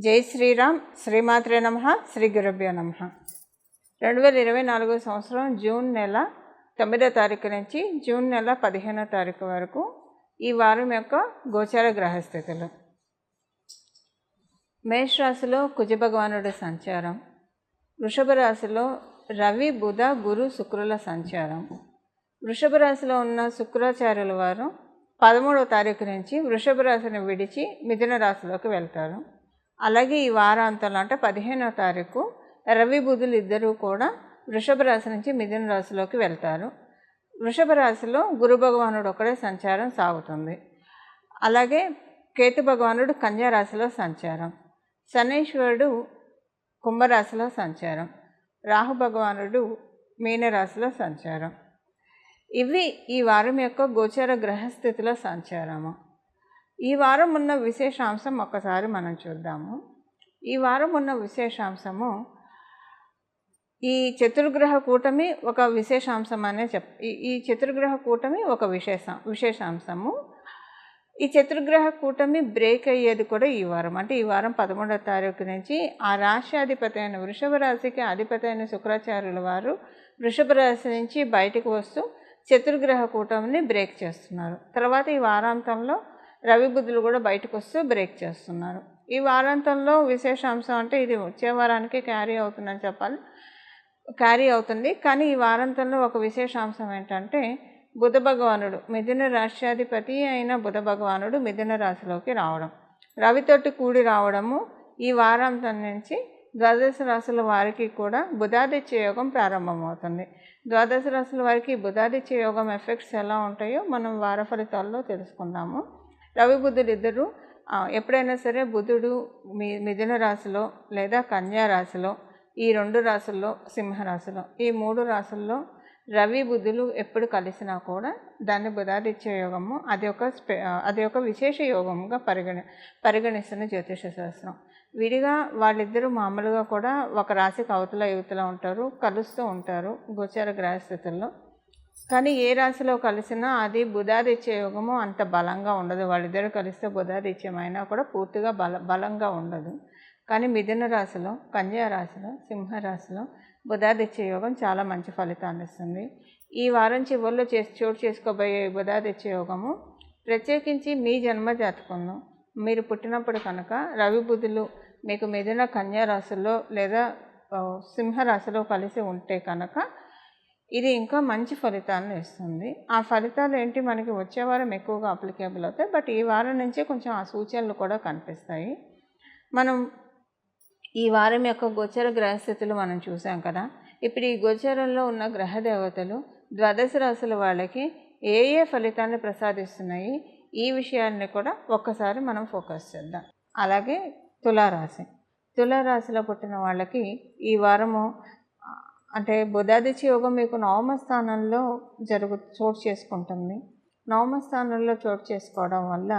జై శ్రీరామ్. శ్రీమాత్రే నమ. శ్రీ గురుభ్యో నమ. రెండు వేల ఇరవై నాలుగో సంవత్సరం జూన్ నెల తొమ్మిదో తారీఖు నుంచి జూన్ నెల పదిహేనో తారీఖు వరకు ఈ వారం యొక్క గోచార గ్రహస్థితులు. మేషరాశిలో రాశిలో సంచారం. వృషభ రాశిలో రవి బుధ గురు శుక్రుల సంచారం. వృషభ రాశిలో ఉన్న శుక్రాచార్యుల వారు పదమూడవ తారీఖు నుంచి వృషభ రాశిని విడిచి మిథున రాశిలోకి వెళ్తారు. అలాగే ఈ వారాంతంలో అంటే పదిహేనో తారీఖు రవి బుధులు ఇద్దరూ కూడా వృషభ రాశి నుంచి మిథున రాశిలోకి వెళ్తారు. వృషభ రాశిలో గురు భగవానుడు ఒకడే సంచారం సాగుతుంది. అలాగే కేతు భగవానుడు కన్యా రాశిలో సంచారం. శనీశ్వరుడు కుంభరాశిలో సంచారం. రాహు భగవానుడు మీనరాశిలో సంచారం. ఇవి ఈ వారం యొక్క గోచర గ్రహస్థితిలో సంచారము. ఈ వారం ఉన్న విశేషాంశం ఒక్కసారి మనం చూద్దాము. ఈ వారం ఉన్న విశేషాంశము ఈ చతుర్గ్రహ కూటమి ఒక విశేషాంశం అనే చెప్ ఈ- ఈ చతుర్గ్రహ కూటమి ఒక విశేష విశేషాంశము. ఈ చతుర్గ్రహ కూటమి బ్రేక్ అయ్యేది కూడా ఈ వారం. అంటే ఈ వారం పదమూడవ తారీఖు నుంచి ఆ రాశి అధిపతి అయిన వృషభ రాశికి అధిపతి అయిన శుక్రాచార్యుల వారు వృషభ రాశి నుంచి బయటకు వస్తూ చతుర్గ్రహ కూటమిని బ్రేక్ చేస్తున్నారు. తర్వాత ఈ వారాంతంలో రవి బుద్ధులు కూడా బయటకు వస్తూ బ్రేక్ చేస్తున్నారు. ఈ వారాంతంలో విశేషాంశం అంటే ఇది వచ్చే వారానికి క్యారీ అవుతుందని చెప్పాలి. క్యారీ అవుతుంది. కానీ ఈ వారాంతంలో ఒక విశేషాంశం ఏంటంటే బుధ భగవానుడు మిథున రాష్ట్రాధిపతి అయిన బుధ భగవానుడు మిథున రాశిలోకి రావడం. రవితోటి కూడి రావడము ఈ వారాంతం నుంచి ద్వాదశ రాశుల వారికి కూడా బుధాదిత్య యోగం ప్రారంభమవుతుంది. ద్వాదశ రాశుల వారికి బుధాదిత్య యోగం ఎఫెక్ట్స్ ఎలా ఉంటాయో మనం వార ఫలితాల్లో తెలుసుకుందాము. రవి బుధుడు ఇద్దరు. ఎప్పుడైనా సరే బుధుడు మీ మిథున రాశిలో లేదా కన్యా రాశిలో ఈ రెండు రాశుల్లో సింహరాశిలో ఈ మూడు రాశుల్లో రవి బుధులు ఎప్పుడు కలిసినా కూడా దాన్ని బుధాదిత్య యోగము అది ఒక స్పె అది ఒక విశేష యోగముగా పరిగణి పరిగణిస్తున్న జ్యోతిష శాస్త్రం. విడిగా వాళ్ళిద్దరూ మామూలుగా కూడా ఒక రాశికి అవతల యువతల ఉంటారు కలుస్తూ ఉంటారు గోచార గ్రహస్థితుల్లో. కానీ ఏ రాశిలో కలిసినా అది బుధాదిత్య యోగము అంత బలంగా ఉండదు. వాళ్ళిద్దరు కలిస్తే బుధాదిత్యమైనా కూడా పూర్తిగా బల బలంగా ఉండదు. కానీ మిథున రాశిలో కన్యా రాశిలో సింహరాశిలో బుధాదిత్య యోగం చాలా మంచి ఫలితాన్ని ఇస్తుంది. ఈ వారం చివరిలో చేసి చోటు చేసుకోబోయే బుధాదిత్య యోగము ప్రత్యేకించి మీ జన్మ జాతకంలో మీరు పుట్టినప్పుడు కనుక రవి బుధులు మీకు మిథున కన్యా రాశిలో లేదా సింహరాశిలో కలిసి ఉంటే కనుక ఇది ఇంకా మంచి ఫలితాలను ఇస్తుంది. ఆ ఫలితాలు ఏంటి? మనకి వచ్చే వారం ఎక్కువగా అప్లికేబుల్ అవుతాయి. బట్ ఈ వారం నుంచే కొంచెం ఆ సూచనలు కూడా కనిపిస్తాయి. మనం ఈ వారం యొక్క గోచర గ్రహస్థితులు మనం చూసాం కదా. ఇప్పుడు ఈ గోచరంలో ఉన్న గ్రహ దేవతలు ద్వాదశ రాశుల వాళ్ళకి ఏ ఏ ఫలితాన్ని ప్రసాదిస్తున్నాయి? ఈ విషయాన్ని కూడా ఒక్కసారి మనం ఫోకస్ చేద్దాం. అలాగే తులారాశి. తులారాశిలో పుట్టిన వాళ్ళకి ఈ వారము అంటే బుధాదిత్య యోగం మీకు నవమ స్థానంలో జరుగు చోటు చేసుకుంటుంది. నవమ స్థానంలో చోటు చేసుకోవడం వల్ల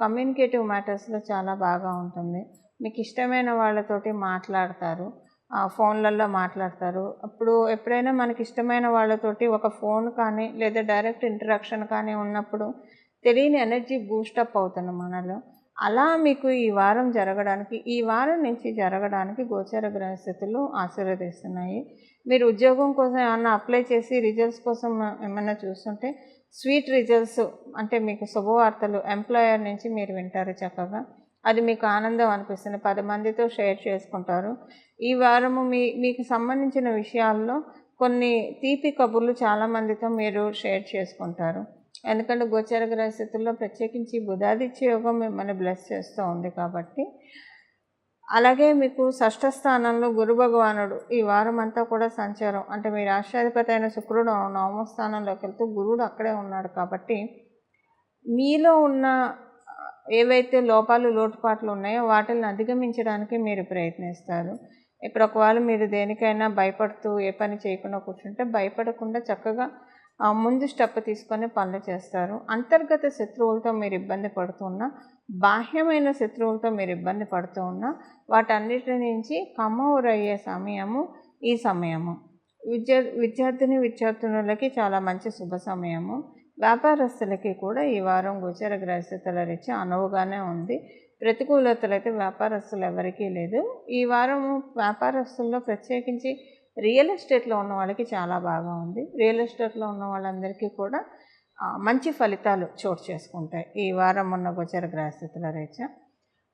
కమ్యూనికేటివ్ మ్యాటర్స్లో చాలా బాగా ఉంటుంది. మీకు ఇష్టమైన వాళ్ళతోటి మాట్లాడతారు. ఆ ఫోన్లలో మాట్లాడతారు. అప్పుడు ఎప్పుడైనా మనకి ఇష్టమైన వాళ్ళతోటి ఒక ఫోన్ కానీ లేదా డైరెక్ట్ ఇంటరాక్షన్ కానీ ఉన్నప్పుడు తెలియని ఎనర్జీ బూస్టప్ అవుతుంది మనలో. అలా మీకు ఈ వారం జరగడానికి ఈ వారం నుంచి జరగడానికి గోచర గ్రహస్థితులు ఆశీర్వదిస్తున్నాయి. మీరు ఉద్యోగం కోసం ఏమన్నా అప్లై చేసి రిజల్ట్స్ కోసం ఏమైనా చూస్తుంటే స్వీట్ రిజల్ట్స్ అంటే మీకు శుభవార్తలు ఎంప్లాయర్ నుంచి మీరు వింటారు చక్కగా. అది మీకు ఆనందం అనిపిస్తుంది. పది మందితో షేర్ చేసుకుంటారు. ఈ వారము మీ మీకు సంబంధించిన విషయాల్లో కొన్ని తీపి కబుర్లు చాలా మందితో మీరు షేర్ చేసుకుంటారు. ఎందుకంటే గోచర గ్రహస్థితుల్లో ప్రత్యేకించి బుధాదిత్య యోగం మిమ్మల్ని బ్లెస్ చేస్తూ ఉంది కాబట్టి అలాగే మీకు షష్ఠ స్థానంలో గురు భగవానుడు ఈ వారం అంతా కూడా సంచారం. అంటే మీ రాష్ట్రాధిపతి అయిన శుక్రుడు నవమ స్థానంలోకి వెళ్తూ గురుడు అక్కడే ఉన్నాడు కాబట్టి మీలో ఉన్న ఏవైతే లోపాలు లోటుపాట్లు ఉన్నాయో వాటిని అధిగమించడానికి మీరు ప్రయత్నిస్తారు. ఇప్పుడు ఒకవేళ మీరు దేనికైనా భయపడుతూ ఏ పని చేయకుండా కూర్చుంటే భయపడకుండా చక్కగా ఆ, ముందు స్టెప్ తీసుకొని పనులు చేస్తారు. అంతర్గత శత్రువులతో మీరు ఇబ్బంది పడుతున్నా బాహ్యమైన శత్రువులతో మీరు ఇబ్బంది పడుతూ ఉన్నా వాటన్నిటి నుంచి కమ్మవురు అయ్యే సమయము ఈ సమయము. విద్యా విద్యార్థిని విద్యార్థినులకి చాలా మంచి శుభ సమయము. వ్యాపారస్తులకి కూడా ఈ వారం గోచర గ్రహస్థితుల రీత్యా అనువుగానే ఉంది. ప్రతికూలతలు అయితే వ్యాపారస్తులు ఎవరికీ లేదు. ఈ వారం వ్యాపారస్తుల్లో ప్రత్యేకించి రియల్ ఎస్టేట్లో ఉన్న వాళ్ళకి చాలా బాగా ఉంది. రియల్ ఎస్టేట్లో ఉన్న వాళ్ళందరికీ కూడా మంచి ఫలితాలు చోటు చేసుకుంటాయి. ఈ వారం ఉన్న గోచర గ్రహస్థితుల రీత్యా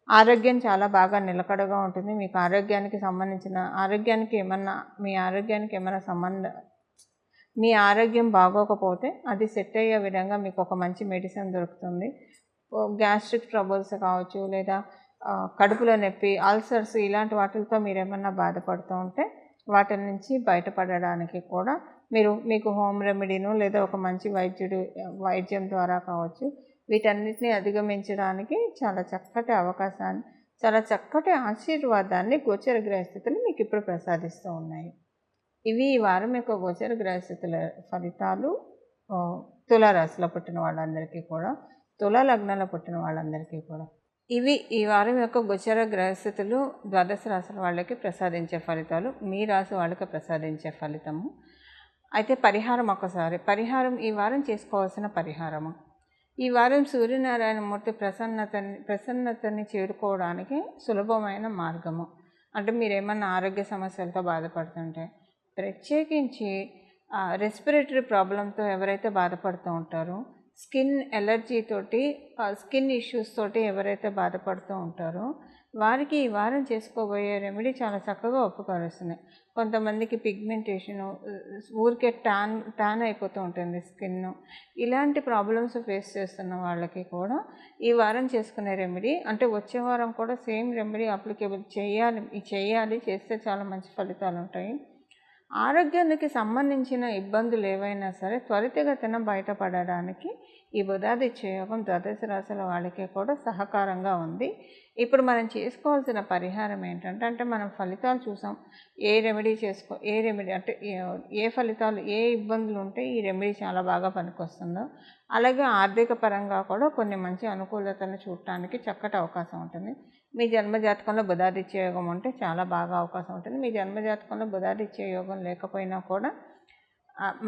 ఆరోగ్యం చాలా బాగా నిలకడగా ఉంటుంది. మీకు ఆరోగ్యానికి సంబంధించిన ఆరోగ్యానికి ఏమన్నా మీ ఆరోగ్యానికి ఏమైనా సంబంధ మీ ఆరోగ్యం బాగోకపోతే అది సెట్ అయ్యే విధంగా మీకు ఒక మంచి మెడిసిన్ దొరుకుతుంది. గ్యాస్ట్రిక్ ట్రబుల్స్ కావచ్చు లేదా కడుపులో నొప్పి అల్సర్స్ ఇలాంటి వాటితో మీరు ఏమన్నా బాధపడుతూ ఉంటే వాటి నుంచి బయటపడడానికి కూడా మీరు మీకు హోమ్ రెమెడీను లేదా ఒక మంచి వైద్యుడు వైద్యం ద్వారా కావచ్చు వీటన్నిటిని అధిగమించడానికి చాలా చక్కటి అవకాశాన్ని చాలా చక్కటి ఆశీర్వాదాన్ని గోచర గ్రహస్థితులు మీకు ఇప్పుడు ప్రసాదిస్తూ ఉన్నాయి. ఇవి ఈ వారం యొక్క గోచర గ్రహస్థితుల ఫలితాలు. తులారాశిలో పుట్టిన వాళ్ళందరికీ కూడా తులా లగ్నంలో పుట్టిన వాళ్ళందరికీ కూడా. ఇవి ఈ వారం యొక్క గోచర గ్రహస్థితులు ద్వాదశ రాశుల వాళ్ళకి ప్రసాదించే ఫలితాలు మీ రాశి వాళ్ళకి ప్రసాదించే ఫలితము. అయితే పరిహారం ఒకసారి పరిహారం ఈ వారం చేసుకోవాల్సిన పరిహారము. ఈ వారం సూర్యనారాయణ మూర్తి ప్రసన్నతని ప్రసన్నతని చేరుకోవడానికి సులభమైన మార్గము. అంటే మీరు ఏమన్నా ఆరోగ్య సమస్యలతో బాధపడుతుంటే ప్రత్యేకించి రెస్పిరేటరీ ప్రాబ్లంతో ఎవరైతే బాధపడుతూ ఉంటారో స్కిన్ ఎలర్జీ తోటి స్కిన్ ఇష్యూస్ తోటి ఎవరైతే బాధపడుతూ ఉంటారో వారికి ఈ వారం చేసుకోబోయే రెమెడీ చాలా చక్కగా ఉపకరిస్తుంది కొంతమందికి పిగ్మెంటేషను ఊరికే ట్యాన్ ట్యాన్ అయిపోతూ ఉంటుంది స్కిన్ ఇలాంటి ప్రాబ్లమ్స్ ఫేస్ చేస్తున్న వాళ్ళకి కూడా ఈ వారం చేసుకునే రెమెడీ అంటే వచ్చే వారం కూడా సేమ్ రెమెడీ అప్లికేబుల్ చేయాలి చేయాలి చేస్తే చాలా మంచి ఫలితాలు ఉంటాయి. ఆరోగ్యానికి సంబంధించిన ఇబ్బందులు ఏవైనా సరే త్వరితగతిన బయటపడడానికి ఈ బుధాదిత్య యోగం ద్వాదశ రాశుల వాళ్ళకి కూడా సహకారంగా ఉంది. ఇప్పుడు మనం చేసుకోవాల్సిన పరిహారం ఏంటంటే అంటే మనం ఫలితాలు చూసాం. ఏ రెమెడీ చేసుకో ఏ రెమెడీ అంటే ఏ- ఏ ఫలితాలు ఏ ఇబ్బందులు ఉంటే ఈ రెమెడీ చాలా బాగా పనికొస్తుందో అలాగే ఆర్థిక పరంగా కూడా కొన్ని మంచి అనుకూలతలను చూడటానికి చక్కటి అవకాశం ఉంటుంది. మీ జన్మజాతకంలో బుధాదిత్య యోగం ఉంటే చాలా బాగా అవకాశం ఉంటుంది. మీ జన్మజాతకంలో బుధాదిత్య యోగం లేకపోయినా కూడా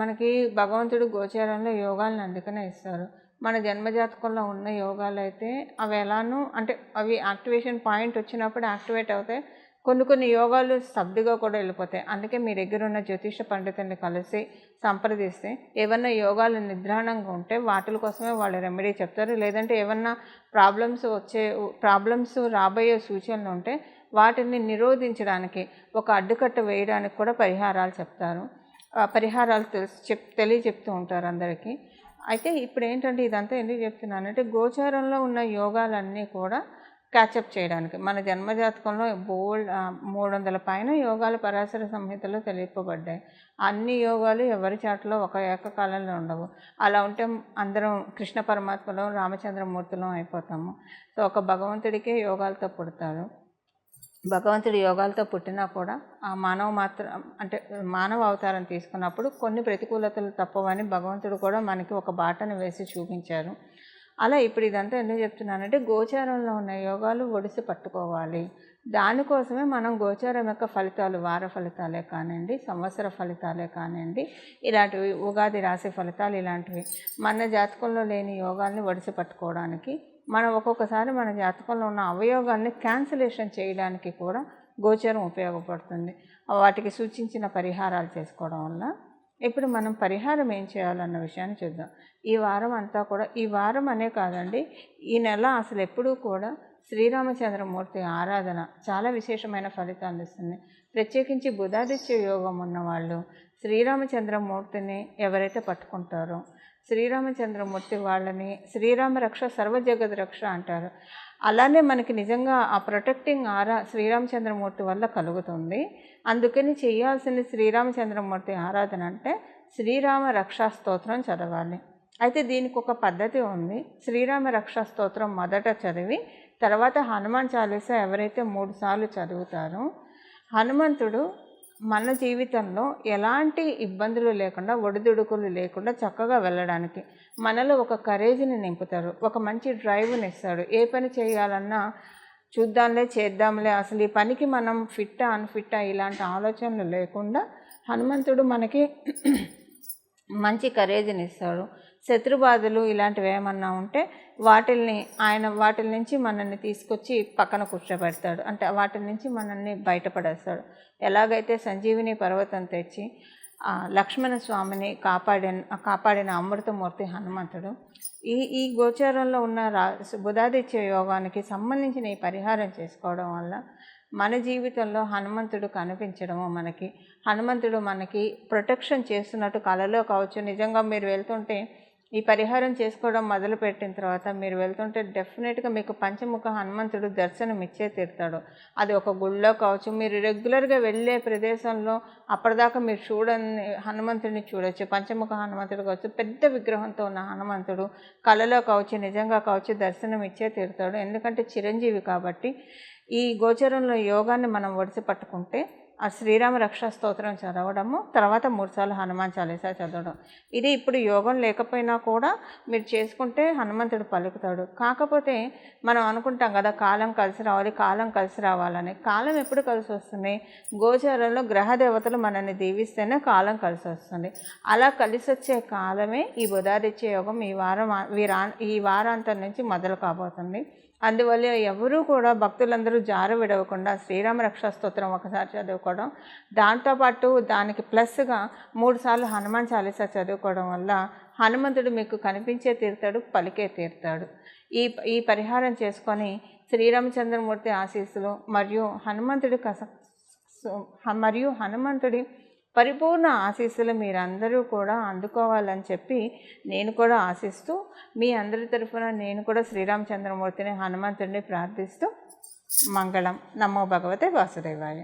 మనకి భగవంతుడు గోచారంలో యోగాలను అందుకనే ఇస్తారు. మన జన్మజాతకంలో ఉన్న యోగాలు అయితే అవి ఎలానూ అంటే అవి యాక్టివేషన్ పాయింట్ వచ్చినప్పుడు యాక్టివేట్ అవుతాయి. కొన్ని కొన్ని యోగాలు స్తబ్దుగా కూడా వెళ్ళిపోతాయి. అందుకే మీ దగ్గర ఉన్న జ్యోతిష పండితుల్ని కలిసి సంప్రదిస్తే ఏమన్నా యోగాలు నిద్రాణంగా ఉంటే వాటి కోసమే వాళ్ళు రెమెడీ చెప్తారు. లేదంటే ఏమన్నా ప్రాబ్లమ్స్ వచ్చే ప్రాబ్లమ్స్ రాబోయే సూచనలు ఉంటే వాటిని నిరోధించడానికి ఒక అడ్డుకట్ట వేయడానికి కూడా పరిహారాలు చెప్తారు. పరిహారాలు తెలుసు చెప్ తెలియచెప్తూ ఉంటారు అందరికీ. అయితే ఇప్పుడు ఏంటంటే ఇదంతా ఎందుకు చెప్తున్నానంటే గోచారంలో ఉన్న యోగాలన్నీ కూడా క్యాచప్ చేయడానికి. మన జన్మజాతకంలో బోల్డ్ మూడు వందల పైన యోగాలు పరాశర సంహితలో తెలియపబడ్డాయి. అన్ని యోగాలు ఎవరి చాటలో ఒక ఏకకాలంలో ఉండవు. అలా ఉంటే అందరం కృష్ణ పరమాత్మలో రామచంద్రమూర్తిలో అయిపోతాము. సో ఒక భగవంతుడికే యోగాలతో పుడతారు. భగవంతుడి యోగాలతో పుట్టినా కూడా ఆ మానవ మాత్రం అంటే మానవ అవతారం తీసుకున్నప్పుడు కొన్ని ప్రతికూలతలు తప్పవని భగవంతుడు కూడా మనకి ఒక బాటను వేసి చూపించారు. అలా ఇప్పుడు ఇదంతా ఎందుకు చెప్తున్నానంటే గోచారంలో ఉన్న యోగాలు ఒడిసి పట్టుకోవాలి. దానికోసమే మనం గోచారం యొక్క ఫలితాలు వార ఫలితాలే కానివ్వండి సంవత్సర ఫలితాలే కానివ్వండి ఇలాంటివి ఉగాది రాశి ఫలితాలు ఇలాంటివి మన జాతకంలో లేని యోగాల్ని ఒడిసి పట్టుకోవడానికి మనం ఒక్కొక్కసారి మన జాతకంలో ఉన్న అవయోగాల్ని క్యాన్సిలేషన్ చేయడానికి కూడా గోచరం ఉపయోగపడుతుంది. వాటికి సూచించిన పరిహారాలు చేసుకోవడం వల్ల ఇప్పుడు మనం పరిహారం ఏం చేయాలన్న విషయాన్ని చూద్దాం. ఈ వారం అంతా కూడా ఈ వారం అనే కాదండి ఈ నెల అసలు ఎప్పుడూ కూడా శ్రీరామచంద్రమూర్తి ఆరాధన చాలా విశేషమైన ఫలితాలు ఇస్తుంది ప్రత్యేకించి బుధాదిత్య యోగం ఉన్నవాళ్ళు శ్రీరామచంద్రమూర్తిని ఎవరైతే పట్టుకుంటారో శ్రీరామచంద్రమూర్తి వాళ్ళని శ్రీరామ రక్ష సర్వజగత్ రక్ష అంటారు. అలానే మనకి నిజంగా ఆ ప్రొటెక్టింగ్ ఆరా శ్రీరామచంద్రమూర్తి వల్ల కలుగుతుంది. అందుకని చేయాల్సిన శ్రీరామచంద్రమూర్తి ఆరాధన అంటే శ్రీరామ రక్షా స్తోత్రం చదవాలి. అయితే దీనికి ఒక పద్ధతి ఉంది. శ్రీరామ రక్షా స్తోత్రం మొదట చదివి తర్వాత హనుమాన్ చాలీసా ఎవరైతే మూడు సార్లు చదువుతారో హనుమంతుడు మన జీవితంలో ఎలాంటి ఇబ్బందులు లేకుండా ఒడిదుడుకులు లేకుండా చక్కగా వెళ్ళడానికి మనలో ఒక కరేజ్ని నింపుతారు. ఒక మంచి డ్రైవ్ని ఇస్తాడు ఏ పని చేయాలన్నా చూద్దాంలే చేద్దాంలే. అసలు ఈ పనికి మనం ఫిట్టా అన్ఫిట్టా ఇలాంటి ఆలోచనలు లేకుండా హనుమంతుడు మనకి మంచి కరేజ్ని ఇస్తాడు. శత్రుబాధలు ఇలాంటివి ఏమన్నా ఉంటే వాటిల్ని ఆయన వాటి నుంచి మనల్ని తీసుకొచ్చి పక్కన కూర్చోబెడతాడు. అంటే వాటి నుంచి మనల్ని బయటపడేస్తాడు. ఎలాగైతే సంజీవిని పర్వతం తెచ్చి లక్ష్మణ స్వామిని కాపాడిన కాపాడిన అమృతమూర్తి హనుమంతుడు ఈ ఈ గోచారంలో ఉన్న రా బుధాదిత్య యోగానికి సంబంధించిన ఈ పరిహారం చేసుకోవడం వల్ల మన జీవితంలో హనుమంతుడు కనిపించడము మనకి. హనుమంతుడు మనకి ప్రొటెక్షన్ చేస్తున్నట్టు కళలో కావచ్చు. నిజంగా మీరు వెళ్తుంటే ఈ పరిహారం చేసుకోవడం మొదలుపెట్టిన తర్వాత మీరు వెళ్తుంటే డెఫినెట్గా మీకు పంచముఖ హనుమంతుడు దర్శనం ఇచ్చే తీరుతాడు. అది ఒక గుళ్ళో కావచ్చు మీరు రెగ్యులర్గా వెళ్ళే ప్రదేశంలో అప్పటిదాకా మీరు చూడని హనుమంతుడిని చూడొచ్చు పంచముఖ హనుమంతుడు కావచ్చు పెద్ద విగ్రహంతో ఉన్న హనుమంతుడు కళలో కావచ్చు నిజంగా కావచ్చు దర్శనం ఇచ్చే తీరుతాడు. ఎందుకంటే చిరంజీవి కాబట్టి ఈ గోచరంలో యోగాన్ని మనం ఒడిసి పట్టుకుంటే ఆ శ్రీరామ రక్షా స్తోత్రం చదవడము తర్వాత మూడుసార్లు హనుమాన్ చాలీసా చదవడం. ఇది ఇప్పుడు యోగం లేకపోయినా కూడా మీరు చేసుకుంటే హనుమంతుడు పలుకుతాడు. కాకపోతే మనం అనుకుంటాం కదా కాలం కలిసి రావాలి కాలం కలిసి రావాలని. కాలం ఎప్పుడు కలిసి వస్తుంది? గోచారంలో గ్రహ దేవతలు మనల్ని దీవిస్తేనే కాలం కలిసి వస్తుంది. అలా కలిసి వచ్చే కాలమే ఈ బుధాదిత్య యోగం ఈ వారం వీరా ఈ వారాంతం నుంచి మొదలు కాబోతుంది. అందువల్ల ఎవరూ కూడా భక్తులందరూ జార విడవకుండా శ్రీరామ రక్షా స్తోత్రం ఒకసారి చదువుకోవడం. దాంతోపాటు దానికి ప్లస్గా మూడుసార్లు హనుమాన్ చాలీసా చదువుకోవడం వల్ల హనుమంతుడు మీకు కనిపించే తీరుతాడు పలికే తీరుతాడు. ఈ ఈ పరిహారం చేసుకొని శ్రీరామచంద్రమూర్తి ఆశీస్సులు మరియు హనుమంతుడి కస మరియు హనుమంతుడి పరిపూర్ణ ఆశీస్సులు మీరందరూ కూడా అందుకోవాలని చెప్పి నేను కూడా ఆశిస్తూ మీ అందరి తరఫున నేను కూడా శ్రీరామచంద్రమూర్తిని హనుమంతుడిని ప్రార్థిస్తూ మంగళం. నమో భగవతే వాసుదేవాయ.